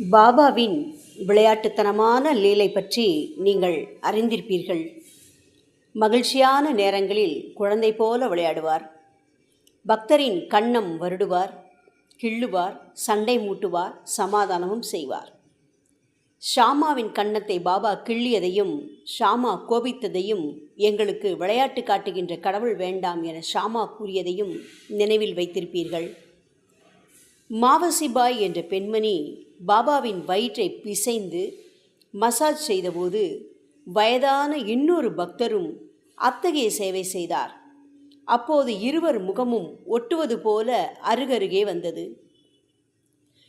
பாபாவின் விளையாட்டுத்தனமான லீலை பற்றி நீங்கள் அறிந்திருப்பீர்கள். மகிழ்ச்சியான நேரங்களில் குழந்தை போல விளையாடுவார். பக்தரின் கன்னம் வருடுவார் கிள்ளுவார் சண்டை மூட்டுவார் சமாதானமும் செய்வார். ஷாமாவின் கன்னத்தை பாபா கிள்ளியதையும் ஷாமா கோபித்ததையும் எங்களுக்கு விளையாட்டு காட்டுகின்ற கடவுள் வேண்டாம் என ஷாமா கூறியதையும் நினைவில் வைத்திருப்பீர்கள். மாவசிபாய் என்ற பெண்மணி பாபாவின் வயிற்றை பிசைந்து மசாஜ் செய்தபோது வயதான இன்னொரு பக்தரும் அத்தகைய சேவை செய்தார். அப்போது இருவர் முகமும் ஒட்டுவது போல அருகருகே வந்தது.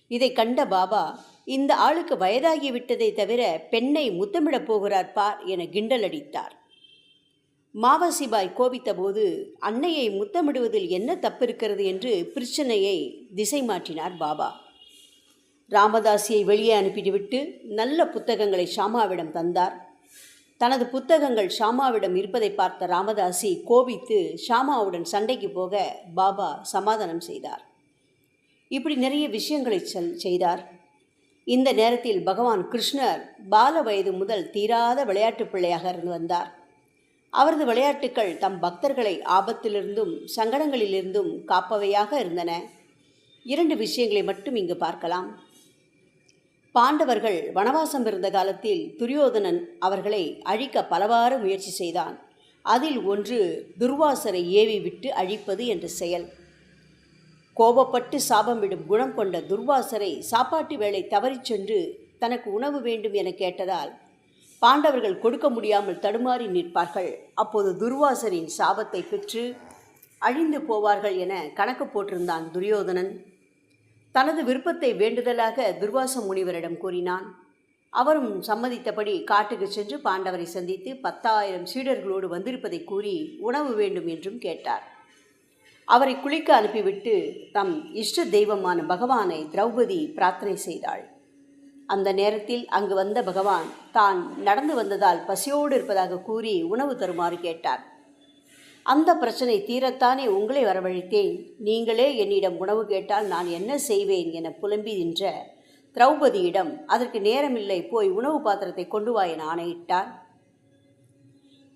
இதை கண்ட பாபா இந்த ஆளுக்கு வயதாகிவிட்டதை தவிர பெண்ணை முத்தமிடப் போகிறார் பார் என கிண்டல் அடித்தார். மாவசிபாய் கோபித்தபோது அன்னையை முத்தமிடுவதில் என்ன தப்பு இருக்கிறது என்று பிரச்சனையை திசை மாற்றினார் பாபா. ராமதாசியை வெளியே அனுப்பிவிட்டு நல்ல புத்தகங்களை ஷாமாவிடம் தந்தார். தனது புத்தகங்கள் ஷாமாவிடம் இருப்பதை பார்த்த ராமதாசி கோபித்து ஷாமாவுடன் சண்டைக்கு போக பாபா சமாதானம் செய்தார். இப்படி நிறைய விஷயங்களை செல் செய்தார். இந்த நேரத்தில் பகவான் கிருஷ்ணர் பால வயது முதல் தீராத விளையாட்டு பிள்ளையாக இருந்து வந்தார். அவரது விளையாட்டுக்கள் தம் பக்தர்களை ஆபத்திலிருந்தும் சங்கடங்களிலிருந்தும் காப்பவையாக இருந்தன. இரண்டு விஷயங்களை மட்டும் இங்கு பார்க்கலாம். பாண்டவர்கள் வனவாசம் இருந்த காலத்தில் துரியோதனன் அவர்களை அழிக்க பலவாறு முயற்சி செய்தான். அதில் ஒன்று துர்வாசரை ஏவி விட்டு அழிப்பது என்ற செயல். கோபப்பட்டு சாபமிடும் குணம் கொண்ட துர்வாசரை சாப்பாட்டு வேளை தவறிச் சென்று தனக்கு உணவு வேண்டும் என கேட்டதால் பாண்டவர்கள் கொடுக்க முடியாமல் தடுமாறி நிற்பார்கள். அப்போது துர்வாசரின் சாபத்தை பெற்று அழிந்து போவார்கள் என கணக்கு போட்டிருந்தான் துரியோதனன். தனது விருப்பத்தை வேண்டுதலாக துர்வாச முனிவரிடம் கூறினான். அவரும் சம்மதித்தபடி காட்டுக்கு சென்று பாண்டவரை சந்தித்து பத்தாயிரம் சீடர்களோடு வந்திருப்பதை கூறி உணவு வேண்டும் என்றும் கேட்டார். அவரை குளிக்க அனுப்பிவிட்டு தம் இஷ்ட தெய்வமான பகவானை திரௌபதி பிரார்த்தனை செய்தாள். அந்த நேரத்தில் அங்கு வந்த பகவான் தான் நடந்து வந்ததால் பசியோடு இருப்பதாக கூறி உணவு தருமாறு கேட்டார். அந்த பிரச்சனை தீரத்தானே உங்களை வரவழைத்தேன். நீங்களே என்னிடம் உணவு கேட்டால் நான் என்ன செய்வேன் என புலம்பி நின்ற திரௌபதியிடம் அதற்கு நேரமில்லை போய் உணவு பாத்திரத்தை கொண்டு வா என ஆணையிட்டார்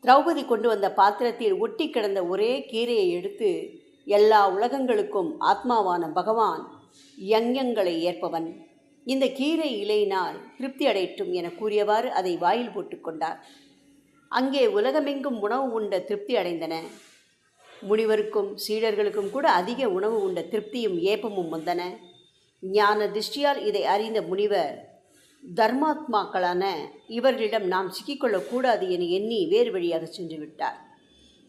திரௌபதி கொண்டு வந்த பாத்திரத்தில் ஒட்டி கிடந்த ஒரே கீரையை எடுத்து எல்லா உலகங்களுக்கும் ஆத்மாவான பகவான் யங்யங்களை ஏற்பவன். இந்த கீரை இலையினால் திருப்தி அடையட்டும் என கூறியவாறு அதை வாயில் போட்டுக்கொண்டார் அங்கே உலகமெங்கும் உணவு உண்ட திருப்தி அடைந்தன. முனிவருக்கும் சீடர்களுக்கும் கூட அதிக உணவு உண்ட திருப்தியும் ஏப்பமும் வந்தன. ஞான திருஷ்டியால் இதை அறிந்த முனிவர் தர்மாத்மாக்களான இவர்களிடம் நாம் சிக்கிக்கொள்ளக்கூடாது என எண்ணி வேறு வழியாக சென்று விட்டார்.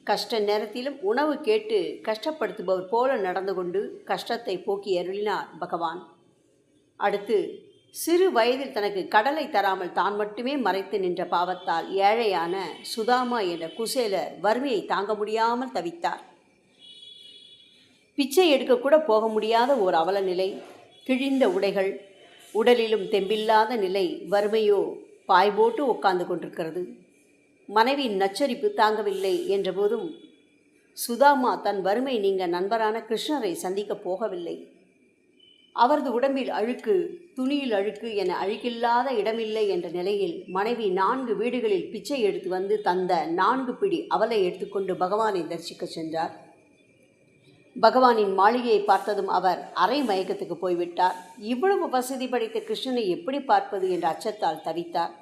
கஷ்ட நேரத்திலும் உணவு கேட்டு கஷ்டப்படுத்துபவர் போல நடந்து கொண்டு கஷ்டத்தை போக்கி அருளினார் பகவான். அடுத்து சிறு வயதில் தனக்கு கடலை தராமல் தான் மட்டுமே மறைத்து நின்ற பாவத்தால் ஏழையான சுதாமா என்ற குசேலர் வறுமையை தாங்க முடியாமல் தவித்தார். பிச்சை எடுக்கக்கூட போக முடியாத ஓர் அவல நிலை. கிழிந்த உடைகள் உடலிலும் தெம்பில்லாத நிலை வறுமையோ பாய் போட்டு உட்கார்ந்து கொண்டிருக்கிறது. மனைவியின் நச்சரிப்பு தாங்கவில்லை என்றபோதும் சுதாமா தன் வறுமை நீங்க நண்பரான கிருஷ்ணரை சந்திக்கப் போகவில்லை. அவரது உடம்பில் அழுக்கு துணியில் அழுக்கு என அழுக்கில்லாத இடமில்லை என்ற நிலையில் மனைவி நான்கு வீடுகளில் பிச்சை எடுத்து வந்து தந்த நான்கு பிடி அவலை எடுத்துக்கொண்டு பகவானை தரிசிக்க சென்றார். பகவானின் மாளிகையை பார்த்ததும் அவர் அரை மயக்கத்துக்கு போய்விட்டார். இவ்வளவு வசதி படைத்த கிருஷ்ணனை எப்படி பார்ப்பது என்ற அச்சத்தால் தவித்தார்.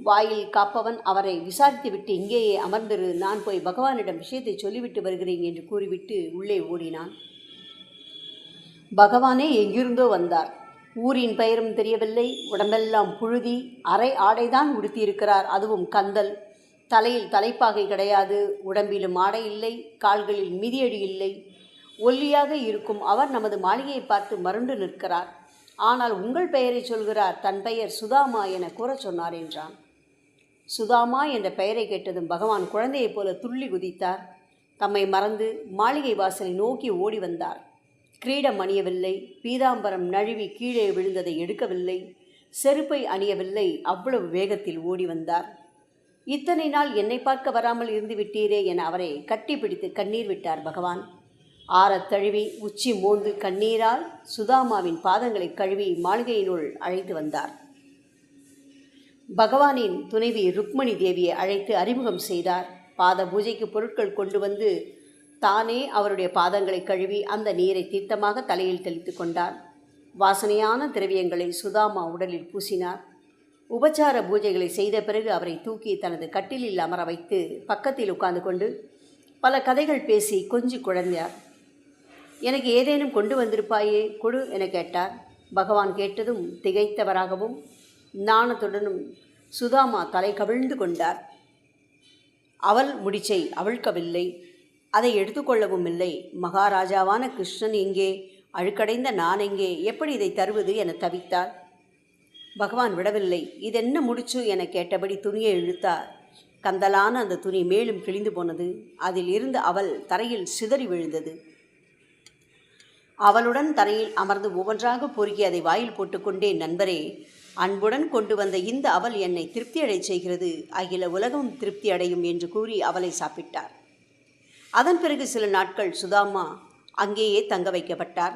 வாயில் காப்பவன் அவரை விசாரித்துவிட்டு இங்கேயே அமர்ந்திரு நான் போய் பகவானிடம் விஷயத்தை சொல்லிவிட்டு வருகிறேன் என்று கூறிவிட்டு உள்ளே ஓடினான். பகவானே எங்கிருந்தோ வந்தார். ஊரின் பெயரும் தெரியவில்லை. உடம்பெல்லாம் புழுதி அரை ஆடைதான் உடுத்தியிருக்கிறார். அதுவும் கந்தல். தலையில் தலைப்பாகை கிடையாது. உடம்பிலும் ஆடை இல்லை. கால்களில் மிதியடி இல்லை. ஒல்லியாக இருக்கும் அவர் நமது மாளிகையை பார்த்து மருண்டு நிற்கிறார். ஆனால் உங்கள் பெயரை சொல்கிறார். தன் பெயர் சுதாமா என கூறச் சொன்னார் என்றான். சுதாமா என்ற பெயரை கேட்டதும் பகவான் குழந்தையைப் போல துள்ளி குதித்தார். தம்மை மறந்து மாளிகை வாசலை நோக்கி ஓடி வந்தார். கிரீடம் அணியவில்லை பீதாம்பரம் நழுவி கீழே விழுந்ததை எடுக்கவில்லை செருப்பை அணியவில்லை அவ்வளவு வேகத்தில் ஓடி வந்தார். இத்தனை நாள் என்னை பார்க்க வராமல் இருந்து விட்டீரே என அவரை கட்டிப்பிடித்து கண்ணீர் விட்டார் பகவான். ஆறத் தழுவி உச்சி மோந்து கண்ணீரால் சுதாமாவின் பாதங்களை கழுவி மாளிகையினுள் அழைத்து வந்தார். பகவானின் துணைவி ருக்மணி தேவியை அழைத்து அறிமுகம் செய்தார். பாத பூஜைக்கு பொருட்கள் கொண்டு வந்து தானே அவருடைய பாதங்களை கழுவி அந்த நீரை தீர்த்தமாக தலையில் தெளித்து கொண்டார். வாசனையான திரவியங்களை சுதாமா உடலில் பூசினார். உபச்சார பூஜைகளை செய்த பிறகு அவரை தூக்கி தனது கட்டிலில் அமர வைத்து பக்கத்தில் உட்கார்ந்து கொண்டு பல கதைகள் பேசி கொஞ்சி குழந்தார். எனக்கு ஏதேனும் கொண்டு வந்திருப்பாயே கொடு என கேட்டார். பகவான் கேட்டதும் திகைத்தவராகவும் நாணத்துடனும் சுதாமா தலை கவிழ்ந்து கொண்டார். அவள் முடிச்சை அவிழ்க்கவில்லை. அதை எடுத்துக்கொள்ளவும் இல்லை. மகாராஜாவான கிருஷ்ணன் எங்கே? அழுக்கடைந்த நான் எங்கே? எப்படி இதை தருவது என தவித்தார் பகவான் விடவில்லை. இதென்ன முடிச்சு என கேட்டபடி துணியை இழுத்தார். கந்தலான அந்த துணி மேலும் கிழிந்து போனது. அதில் இருந்து அவள் தரையில் சிதறி விழுந்தது. அவளுடன் தரையில் அமர்ந்து ஒவ்வொன்றாக பொறுக்கி அதை வாயில் போட்டுக்கொண்டே நண்பரே அன்புடன் கொண்டு வந்த இந்த அவள் என்னை திருப்தியடைச் செய்கிறது. அகில உலகம் திருப்தி அடையும் என்று கூறி அவளை சாப்பிட்டார். அதன் பிறகு சில நாட்கள் சுதாமா அங்கேயே தங்க வைக்கப்பட்டார்.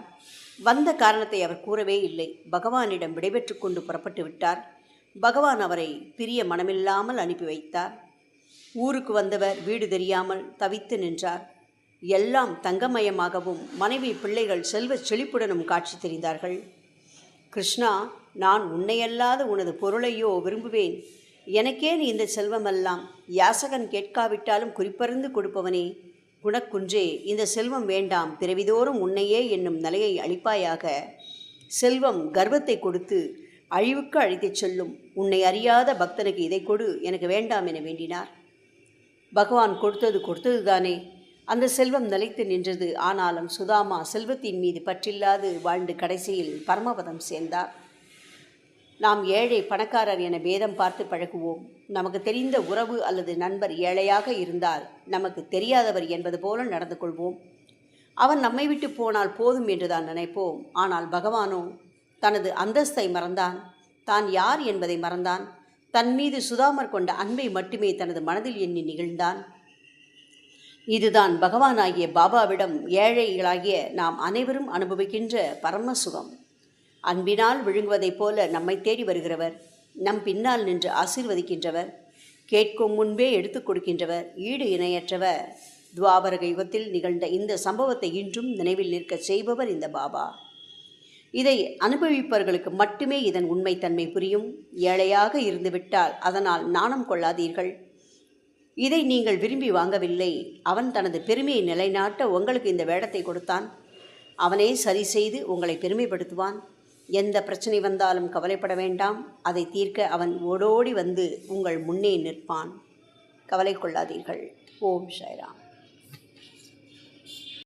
வந்த காரணத்தை அவர் கூறவே இல்லை. பகவானிடம் விடைபெற்று கொண்டு புறப்பட்டு விட்டார். பகவான் அவரை பிரிய மனமில்லாமல் அனுப்பி வைத்தார். ஊருக்கு வந்தவர் வீடு தெரியாமல் தவித்து நின்றார். எல்லாம் தங்கமயமாகவும் மனைவி பிள்ளைகள் செல்வச் செழிப்புடனும் காட்சி தெரிந்தார்கள். கிருஷ்ணா நான் உன்னையல்லாத உனது பொருளையோ விரும்புவேன். எனக்கே நீ இந்த செல்வமெல்லாம் யாசகன் கேட்காவிட்டாலும் குறிப்பறிந்து கொடுப்பவனே. குணக்குன்றே இந்த செல்வம் வேண்டாம். பிறவிதோறும் உன்னையே என்னும் நிலையை அளிப்பாயாக. செல்வம் கர்வத்தை கொடுத்து அழிவுக்கு அழைத்துச் செல்லும். உன்னை அறியாத பக்தனுக்கு இதை கொடு. எனக்கு வேண்டாம் என வேண்டினார். பகவான் கொடுத்தது கொடுத்தது தானே அந்த செல்வம் நிலைத்து நின்றது. ஆனாலும் சுதாமா செல்வத்தின் மீது பற்றில்லாது வாழ்ந்து கடைசியில் பரமபதம் சேர்ந்தார். நாம் ஏழை பணக்காரர் என பேதம் பார்த்து பழகுவோம். நமக்கு தெரிந்த உறவு அல்லது நண்பர் ஏழையாக இருந்தால் நமக்கு தெரியாதவர் என்பது போல நடந்து கொள்வோம். அவன் நம்மை விட்டு போனால் போதும் என்றுதான் நினைப்போம். ஆனால் பகவானோ தனது அந்தஸ்தை மறந்தான். தான் யார் என்பதை மறந்தான். தன் மீது சுதாமர் கொண்ட அன்பை மட்டுமே தனது மனதில் எண்ணி நிகழ்ந்தான். இதுதான் பகவானாகிய பாபாவிடம் ஏழைகளாகிய நாம் அனைவரும் அனுபவிக்கின்ற பரம சுகம். அன்பினால் விழுங்குவதைப் போல நம்மை தேடி வருகிறவர். நம் பின்னால் நின்று ஆசீர்வதிக்கின்றவர். கேட்கும் முன்பே எடுத்துக் கொடுக்கின்றவர். ஈடு இணையற்றவர். துவாபரக யுகத்தில் நிகழ்ந்த இந்த சம்பவத்தை இன்றும் நினைவில் நிற்க செய்பவர் இந்த பாபா. இதை அனுபவிப்பவர்களுக்கு மட்டுமே இதன் உண்மைத்தன்மை புரியும். ஏழையாக இருந்துவிட்டால் அதனால் நாணம் கொள்ளாதீர்கள். இதை நீங்கள் விரும்பி வாங்கவில்லை. அவன் தனது பெருமையை நிலைநாட்ட உங்களுக்கு இந்த வேடத்தை கொடுத்தான். அவனே சரி செய்து உங்களை பெருமைப்படுத்துவான். எந்த பிரச்சனை வந்தாலும் கவலைப்பட வேண்டாம். அதை தீர்க்க அவன் ஓடோடி வந்து உங்கள் முன்னே நிற்பான். கவலை கொள்ளாதீர்கள். ஓம் ஷைராம்